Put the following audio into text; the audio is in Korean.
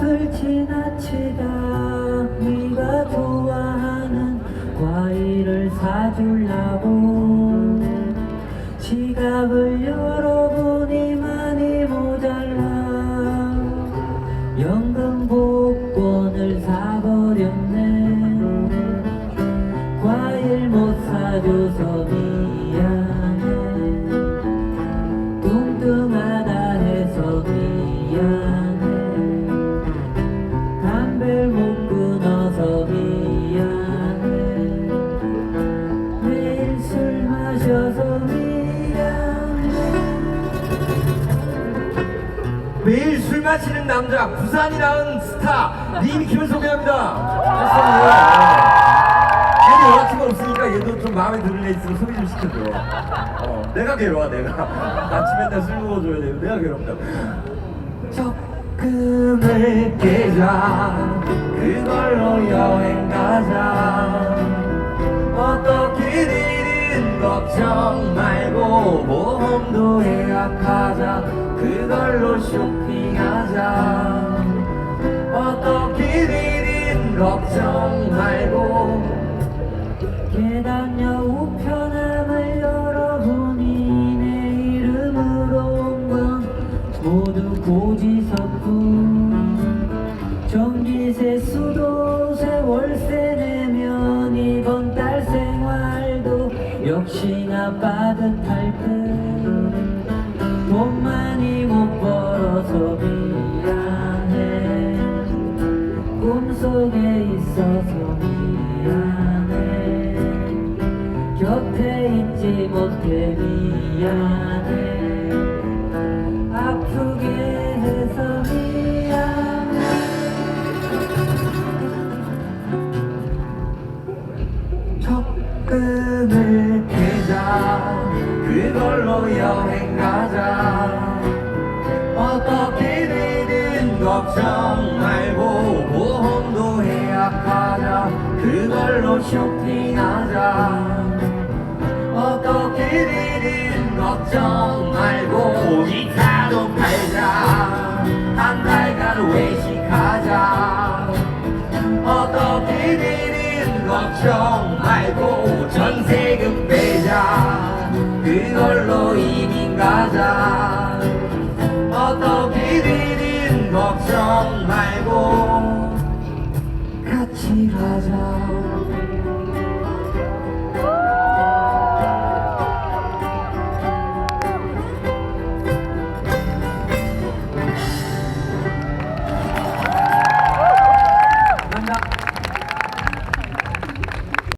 앞을 지나치다 네가 좋아하는 과일을 사주려고 지갑을 열어보니 많이 모자라. 연금 복권을 사버 매일 술 마시는 남자 부산이라는 스타 리미킴을 소개합니다. 얘도 여자친구 없으니까 얘도 좀 마음에 드는 애 있으면 소개 좀 시켜줘. 어, 내가 괴로워 내가. 같이 맨날 술 먹어줘야 돼. 내가 괴롭다고. 적금을 깨자 그걸로 여행 가자 어떻게든 걱정 말고 보험도 예약하자 그걸로 쇼핑하자. 어떻게든 걱정 말고 계단 여 우편함을 열어보니 내 이름으로 온 건 모두 고지서뿐 전기세 수도세 월세 내면 이번 달 생활도 역시나 빠듯할 듯돈 많이 미안해 꿈속에 있어서 미안해. 곁에 있지 못해 미안해. 아프게 해서 미안해. 적금을 깨자. 그걸로 여행 가자 정 말고 보험도 예약하자. 그걸로 쇼핑하자. 어떻게든 걱정 말고 기타도 팔자. 한 달간 외식하자. 어떻게든 걱정 말고 전세금 빼자. 그걸로 이민 가자 걱정 말고 같이 가자